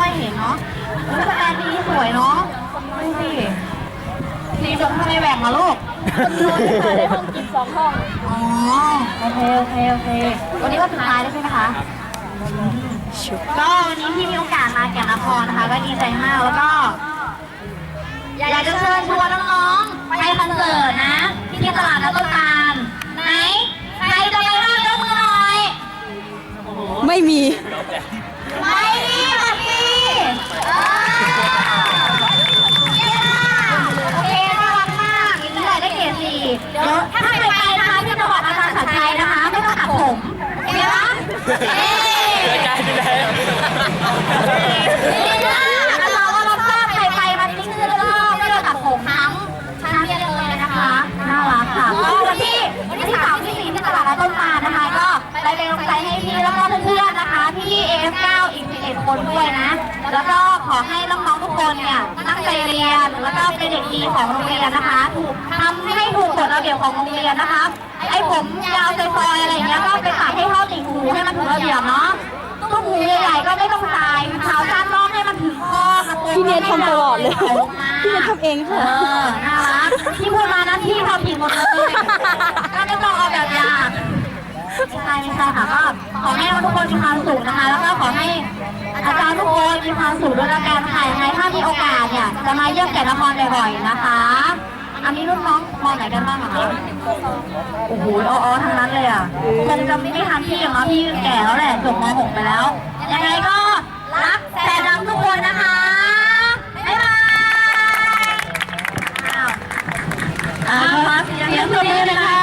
สแตนดีสวยเนาะดูสิสีชมพูแหว่งมาลูกได้ห้องกินสองห้อง อ๋อ โอเค โอเค โอเค วันนี้วันสุดท้ายแล้วใช่ไหมคะ ก็วันนี้ที่มีโอกาสมาแก่นนครนะคะ ก็ดีใจมากแล้วก็ อยากจะเชิญชวนน้องๆไปคอนเสิร์ตนะ ที่ตลาดนัดต้นตาลไหน ใครจะไปบ้างยกมือหน่อย ไม่มี ไม่ดีค่ะพี่เออเย้โอเคน่ารักมากอย่างนี้เลยได้เกรดสี่ เดี๋ยวถ้าใครไปนะคะที่จังหวัดอาจารย์สัญชัยนะคะ ไม่ต้องตัดผมโอเคปะเย้กลายเป็นแล้วนี่นะเราก็รับทราบใครไปมาที่นี่แล้วก็ไม่ได้ตัดผมทั้งทั้งเรียนเลยนะคะน่ารักค่ะก็วันที่วันที่สามที่สี่ที่ตลาดนัดต้นานะคะก็ไปเป็นใจให้พี่แล้วก็เพื่อนนะคะพี่ AF9 อีก11คนด้วยนะ แล้วก็ขอให้น้องๆทุกคนเนี่ย งใจเรียนแล้วก็เป็นเด็กดีของโรงเรียนนะคะ ถูกทำให้ถูกกฎระเบียบของโรงเรียนนะคะ ไอ้ผมยาวซอยๆอะไรอย่างเงี้ยก็ไปตัดให้เข้าติ่งหูให้มันถูกระเบียบเนาะตุ้มหูใหญ่ๆก็ไม่ต้องตายเท้าสั้นน้องให้มันถึงข้อกระโปรงพี่เนททำตลอดเลยให้มันไหลออกมาพี่เนททำเองเอค่ะอน่ารักที่พูดมานะที่ทำผิดหมดเลยก็ไม่ต้องเอาแบบอย่างใช่ไม่ใช่ค่ะก็ขอให้ทุกคนมีความสุขนะคะ แล้วก็ขอให้อาจารย์ทุกคนมีความสุขด้วยละกันค่ะยังไง ถ้ามีโอกาสเนี่ยจะมาเยี่ยมแก่นครบ่อยๆนะคะ อันนี้รุ่นน้องมองไหนกันบ้างอะคะโอ้โหอ๋อๆทั้งนั้นเลยอะคงจะไม่ทันพี่หรอกเนาะพี่แก่แล้วแหละจบม .6 ไปแล้วยังไงก็รักแต่ดำทุกคนนะคะบ๊ายบายอ้าวอ่าขอเสียงปรบมือเลยนะคะ